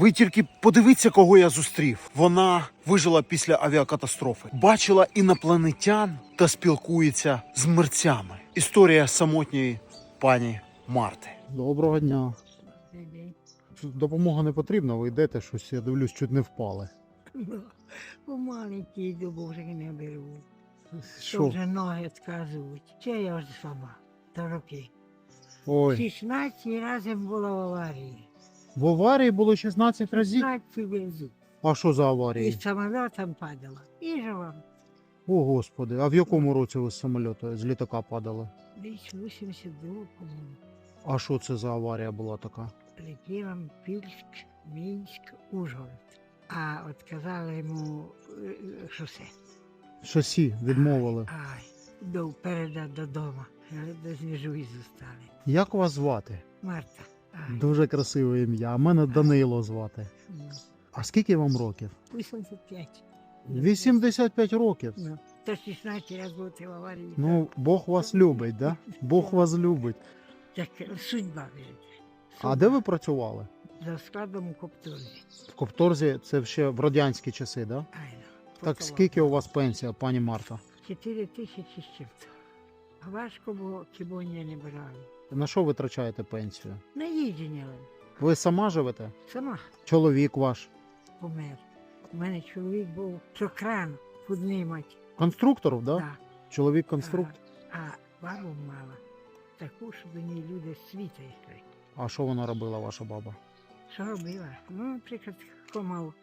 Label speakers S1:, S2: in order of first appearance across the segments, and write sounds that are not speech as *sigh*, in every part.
S1: Ви тільки подивіться, кого я зустрів. Вона вижила після авіакатастрофи, бачила інопланетян та спілкується з мерцями. Історія самотньої пані Марти. Доброго дня. Допомога не потрібна, ви йдете щось, я дивлюсь, чуть не впали. *laughs*
S2: У маленькій йду, бо вже не беру. Що вже ноги відказують. Ще я вже сама. До роки.
S1: Ой.
S2: 16 разів була в аварії.
S1: В аварії було 16 разів.
S2: 16 разів.
S1: А що за
S2: І
S1: аварії?
S2: з самолітом падала. І жива.
S1: О, господи, а в якому році ви з самольоту, з літака падали?
S2: Десь 82, по-моєму.
S1: А що це за аварія була така?
S2: Летіла Пільськ, Мінськ, Ужгород. А от казали йому е, е, шосе.
S1: Шасі відмовили.
S2: Ай, до переда додому. Е, До знижуї зостали.
S1: Як вас звати?
S2: Марта.
S1: Дуже красиве ім'я. А мене Данило звати. А скільки вам років?
S2: 85.
S1: 85 років.
S2: Ну, то 16 разів бути в аварії.
S1: Ну, Бог вас любить, да? Бог вас любить.
S2: Так, судьба.
S1: А де ви працювали?
S2: За складом у Копторзі.
S1: В Копторзі це ще в радянські часи, да?
S2: Айно.
S1: Так скільки у вас пенсія, пані Марта?
S2: 4 тисячі з чим-то. Важко було, кібоня не брали.
S1: На що витрачаєте пенсію?
S2: На їждження
S1: Ви сама живете?
S2: сама
S1: Чоловік ваш?
S2: помер. У мене чоловік був, що кран піднімати.
S1: Конструктор, да?
S2: Да.
S1: Чоловік конструктор.
S2: А, а бабу мала. Таку, що до неї люди світа йшли.
S1: А що вона робила, ваша баба?
S2: Що робила? Ну, наприклад, хто мав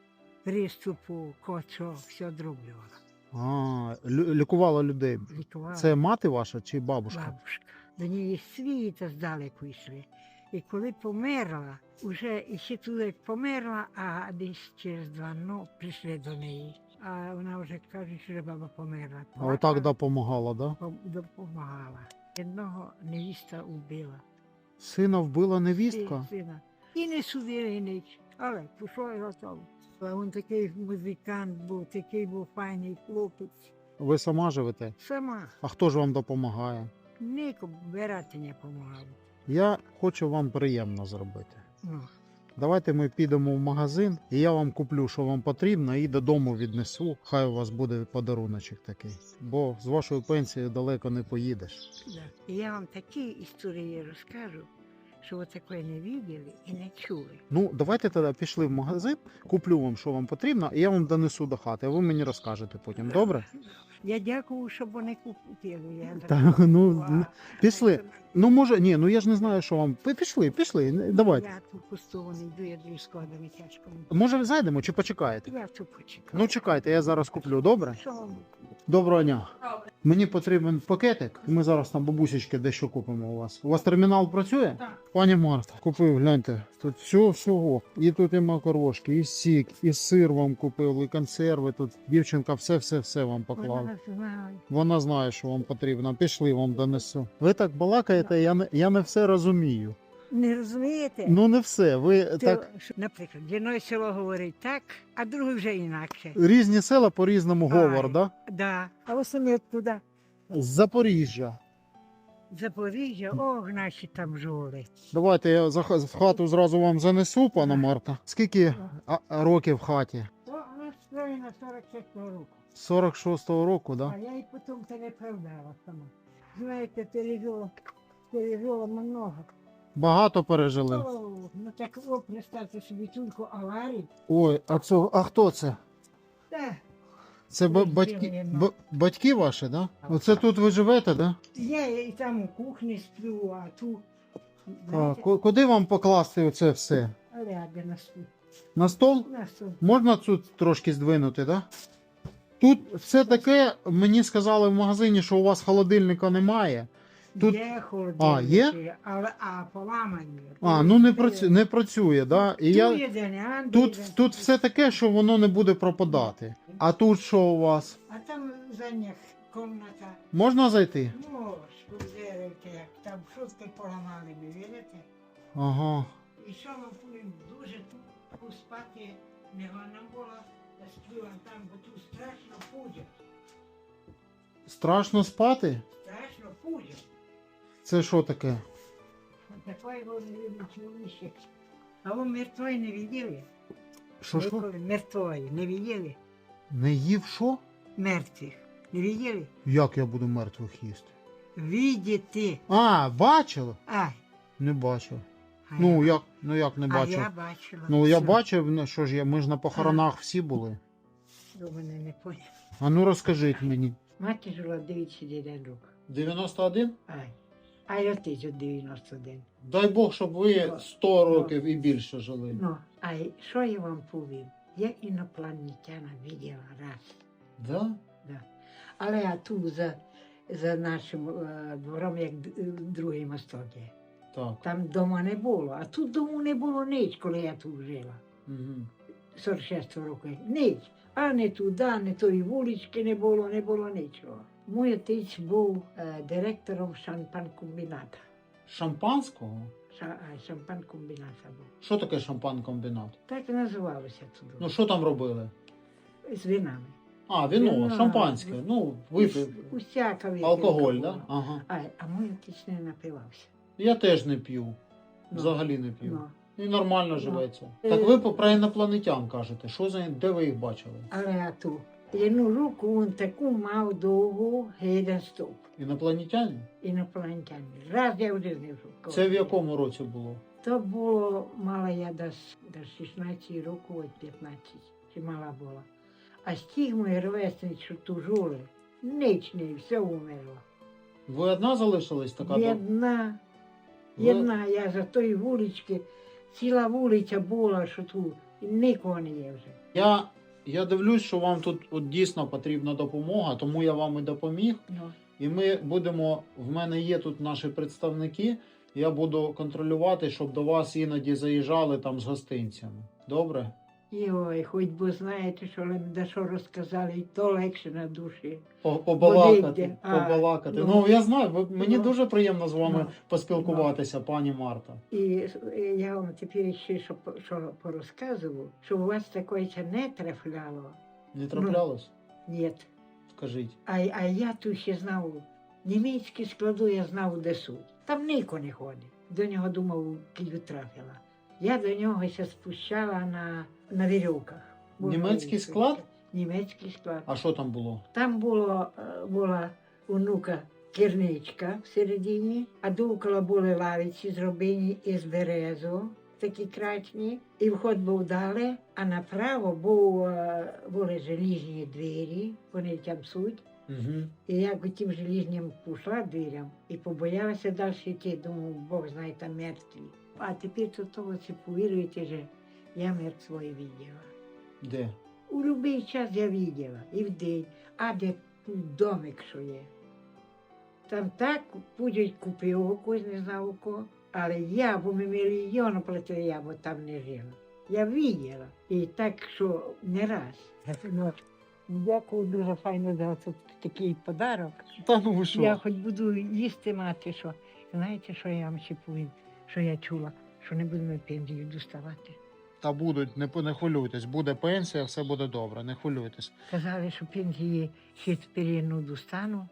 S2: приступу, кочо, все дроблювала.
S1: А, лікувала людей.
S2: Лікувала
S1: Це мати ваша чи бабушка?
S2: бабушка. До неї світа здалеку йшли. І коли померла, уже і ще туди як померла, а десь через два ну прийшли до неї. А вона вже каже, що баба померла.
S1: А отак допомагала, да?
S2: Допомагала. Одного невіста вбила.
S1: Сина вбила невістка.
S2: Сина. І не судили ніч. Але пішов і готово. Він такий музикант був, такий був файний хлопець.
S1: Ви сама живете?
S2: Сама
S1: А хто ж вам допомагає?
S2: Нікому бирати не допомагав.
S1: Я хочу вам приємно зробити.
S2: Ну,
S1: Давайте ми підемо в магазин, і я вам куплю, що вам потрібно, і додому віднесу. Хай у вас буде подаруночок такий. Бо з вашою пенсією далеко не поїдеш.
S2: да. І я вам такі історії розкажу, що ви такої не бачили і не чули.
S1: Ну, давайте тоді пішли в магазин, куплю вам, що вам потрібно, і я вам донесу до хати, а ви мені розкажете потім. Добре?
S2: Я дякую, що вони купили. Я
S1: Та,
S2: так
S1: ну, пішли. Ну, може, ні, ну я ж не знаю, що вам. Ви Пішли, пішли, давайте.
S2: Я тут пустого не йду, я дві складами тяжко.
S1: Може, зайдемо чи почекаєте?
S2: Я тут почекаю.
S1: Ну, чекайте, я зараз куплю, добре?
S2: Що?
S1: Доброго дня. Мені потрібен пакетик, ми зараз там бабусечки дещо купимо у вас. У вас термінал працює?
S2: Так.
S1: Пані Марта, купив, гляньте, тут все всього. І тут і макарошки, і сік, і сир вам купив, і консерви. Тут дівчинка все-все-все вам поклала.
S2: Вона знає.
S1: Вона знає, що вам потрібно. Пішли, вам донесу. Ви так балакаєте, я не, я не все розумію.
S2: Не розумієте?
S1: Ну не все. Ви
S2: Це,
S1: так
S2: Наприклад, одне село говорить так, а друге вже інакше.
S1: різні села по різному говор, да?
S2: Да. А ви самі оттуда
S1: З Запоріжжя.
S2: Запоріжжя, ох, наші там жили.
S1: Давайте я за в хату зразу вам занесу, пана Марта. Скільки а, а, років в хаті?
S2: То вона строєна 46 року.
S1: 46-го року, да?
S2: А я і потім це не правдала сама. Знаєте, пережила, пережила много.
S1: Багато пережили.
S2: О, ну так о, представте собі тільки аварій.
S1: Ой, а це а хто це?
S2: Та,
S1: Це ба- батьки, ба- батьки ваші, да? Оце тут ви живете, да?
S2: я і там у кухні сплю, а тут.
S1: А,
S2: знаєте,
S1: ку- куди вам покласти оце все?
S2: Ляга на стул.
S1: На стол?
S2: На стул.
S1: Можна тут трошки здвинути, да? Тут все таке, мені сказали в магазині, що у вас холодильника немає. Тут-
S2: Є
S1: А, є?
S2: але а поламані.
S1: А, ну не, працю... не працює, да? І я... Тут, тут все таке, що воно не буде пропадати. А тут що у вас?
S2: А там за них комната.
S1: Можна зайти?
S2: Ну, сподерете, як там шутки поламали, ви видите?
S1: Ага.
S2: І що ми будемо дуже тут поспати, не вона була, я сплю там, бо тут страшно пудять.
S1: Страшно спати?
S2: Страшно пудять.
S1: Це що таке?
S2: Такої чоловіче. А ви мертвої не виділи?
S1: Що що?
S2: Ніколи мертвої не виділи?
S1: Не їв що?
S2: Мертвих. Не виділи?
S1: Як я буду мертвих їсти?
S2: Видіти.
S1: А, бачили?
S2: Ай.
S1: Не бачив.
S2: а
S1: Ну
S2: я-
S1: як, ну як не
S2: а
S1: бачив?
S2: я бачила.
S1: Ну я
S2: Все.
S1: бачив, ну, що ж я, ми ж на похоронах всі були.
S2: Ви мене не поняли.
S1: А ну розкажіть мені.
S2: Мати жила 91 років.
S1: 91?
S2: Ай. А й отець от 91.
S1: Дай Бог, щоб ви
S2: Ну,
S1: 100 років і більше жили.
S2: Ну, а й що я вам повім? Я інопланетяна виділа раз.
S1: Да?
S2: Да. Але я тут за, за нашим е, двором, як д- е, другий мосток є.
S1: Так.
S2: Там дома не було, а тут дому не було ніч, коли я тут жила.
S1: Угу.
S2: 46 років. Ніч. А не туди, не тої вулички не було, не було нічого. Мій отець був е, директором шампан-комбіната.
S1: Шампанського?
S2: Ша, шампан-комбіната був.
S1: Що таке шампан-комбінат?
S2: Так і називалося туди.
S1: Ну що там робили?
S2: З винами.
S1: А, віно,
S2: Вино.
S1: шампанське. Ну, випив.
S2: Ус- Усяка випивка
S1: Алкоголь,
S2: була.
S1: да? Ага.
S2: А, а мій отець не напивався.
S1: Я теж не п'ю.
S2: Ну,
S1: Взагалі не п'ю.
S2: ну.
S1: І нормально
S2: Ну.
S1: живеться.
S2: Е.
S1: Так ви про інопланетян кажете. Що за де ви їх бачили?
S2: Але Одну руку він таку мав довгу, гейден стоп.
S1: Інопланетяни?
S2: Інопланетяни. Раз я вже знайшов. кого
S1: Це в якому році було?
S2: То було, мала я десь до 16 років, от 15, чи мала була. А з тих моїх ровесниць, що ту жили, ніч не, все умерло.
S1: Ви одна залишилась така? до-
S2: Єдна,
S1: Ви-
S2: єдна, я за тої вулички, ціла вулиця була, що тут нікого не є вже.
S1: Я, я дивлюсь, що вам тут от дійсно потрібна допомога, тому я вам і допоміг.
S2: Yeah.
S1: І ми будемо. В мене є тут наші представники. Я буду контролювати, щоб до вас іноді заїжджали там з гостинцями. Добре?
S2: І ой, хоч би знаєте, що де що розказали, і то легше на душі.
S1: По- Побалакати.
S2: А,
S1: побалакати.
S2: ну.
S1: Ну, я знаю, ви, мені
S2: Ну.
S1: дуже приємно з вами
S2: Ну.
S1: поспілкуватися, пані Марта.
S2: І е, я вам тепер ще що, по- що порозказував, що у вас такое це не трафляло.
S1: Не траплялось?
S2: Ні.
S1: Скажіть.
S2: А, а я тут ще знав, німецькі складу я знав, де суть. Там ніко не ходить. До нього думав, Київ трафила. Я до нього ще спущала на, на. Було
S1: Німецький склад?
S2: Німецький склад.
S1: А що там було?
S2: Там було, е, була онука керничка всередині, а довкола були лавиці зроблені із березу, такі крачні. І вход був далі, а направо був, е, були желізні двері, вони там суть.
S1: Угу.
S2: І я к тим желізним пішла дверям і побоялася далі йти, думаю, Бог знає, там мертві. А тепер то того це повіруєте, що я мертвої виділа.
S1: Де?
S2: У будь-який час я виділа, і в день, а де домик, що є. Там так будуть купив когось, не знав у кого. Але я, бо ми мільйон платили, я бо там не жила. Я виділа. І так, що не раз. Ну, Дякую дуже файно за такий подарок.
S1: Та ну ви
S2: Я хоч буду їсти мати, що. Знаєте, що я вам ще повім, що я чула, що не будемо пенсію доставати.
S1: Та будуть, не, не хвилюйтесь, буде пенсія, все буде добре, не хвилюйтесь.
S2: Казали, що пенсії ще тепер ну достану.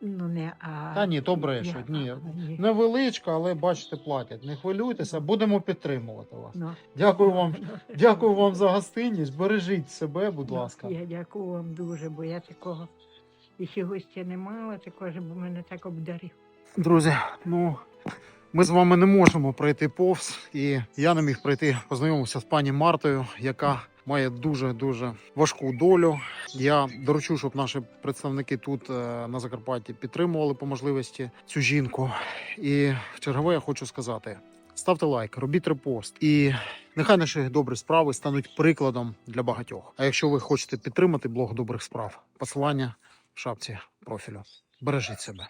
S2: Ну не а.
S1: Та ні, то брешуть,
S2: ні.
S1: Невеличка, але бачите, платять. Не хвилюйтеся, будемо підтримувати вас.
S2: Ну,
S1: Дякую вам, дякую вам за гостинність. Бережіть себе, будь
S2: ну,
S1: ласка.
S2: Я дякую вам дуже, бо я такого і ще гостя не мала, такого, щоб мене так обдарив.
S1: Друзі, ну ми з вами не можемо пройти повз, і я не міг пройти, познайомився з пані Мартою, яка має дуже дуже важку долю. Я доручу, щоб наші представники тут е, на Закарпатті підтримували по можливості цю жінку. І в чергове я хочу сказати: ставте лайк, робіть репост, і нехай наші добрі справи стануть прикладом для багатьох. А якщо ви хочете підтримати блог добрих справ, посилання в шапці профілю. Бережіть себе.